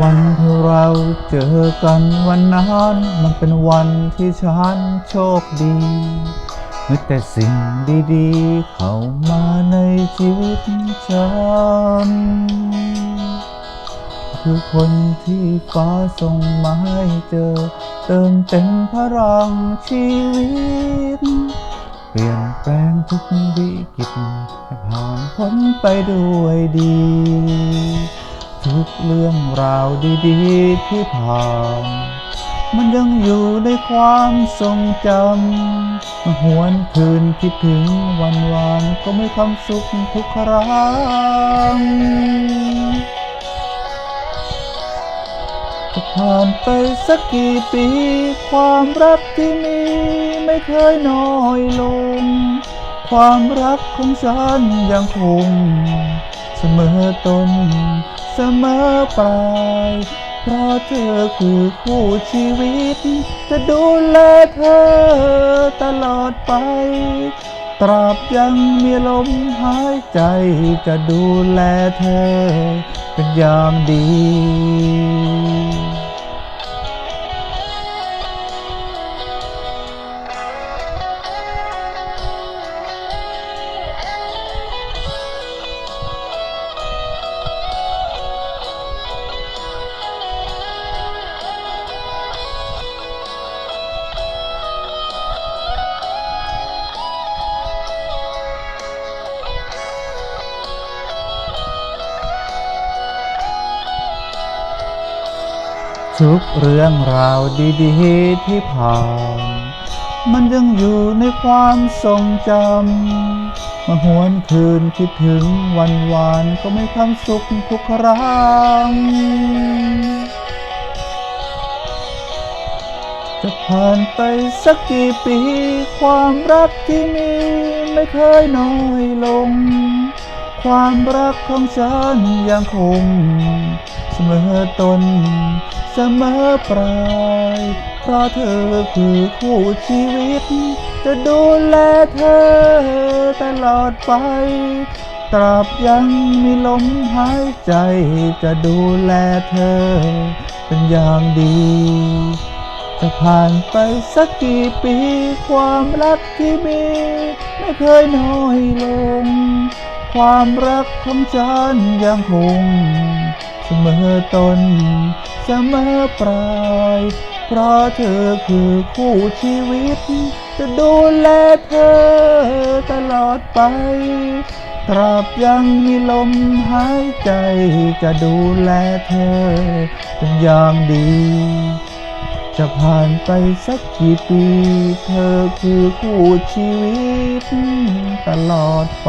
วันที่เราเจอกันวันนั้น มันเป็นวันที่ฉันโชคดีมีแต่สิ่งดีๆ เข้ามาในชีวิตฉัน คือคนที่ฟ้าส่งมาให้เจอ เติมเต็มพลังชีวิต เปลี่ยนแปลงทุกวิกฤตให้ผ่านพ้นไปด้วยดี ทุกเรื่องราวดีๆที่ผ่าน มันยังอยู่ในความทรงจำมันหวนคืนคิดถึงวันวานก็ไม่ความสุขทุกครั้งจะผ่านไปสักกี่ปี ความรักที่มีไม่เคยน้อยลง ความรักของฉันยังคง เสมอต้นเสมอปลายเพราะเธอคือคู่ชีวิต จะดูแลเธอตลอดไป ตราบยังมีลมหายใจจะดูแลเธอเป็นอย่างดี ทุกเรื่องราวดีๆที่ผ่าน มันยังอยู่ในความทรงจำมาหวนคืนคิดถึงวันวานก็ไม่ความสุขทุกครั้ง จะผ่านไปสักกี่ปี ความรักที่มีไม่เคยน้อยลง ความรักของฉันยังคงเสมอต้น สมอปลายเพราะเธอคือคู่ชีวิต จะดูแลเธอตลอดไป ตราบยังมีลมหายใจ จะดูแลเธอ เป็นอย่างดี จะผ่านไปสักกี่ปีความรักที่มี ไม่เคยน้อยลง ความรักของฉันยังคง เสมอต้นเสมอปลาย เพราะเธอคือคู่ชีวิต จะดูแลเธอตลอดไป ตราบยังมีลมหายใจ จะดูแลเธอเป็นอย่างดี จะผ่านไปสักกี่ปี เธอคือคู่ชีวิตตลอดไป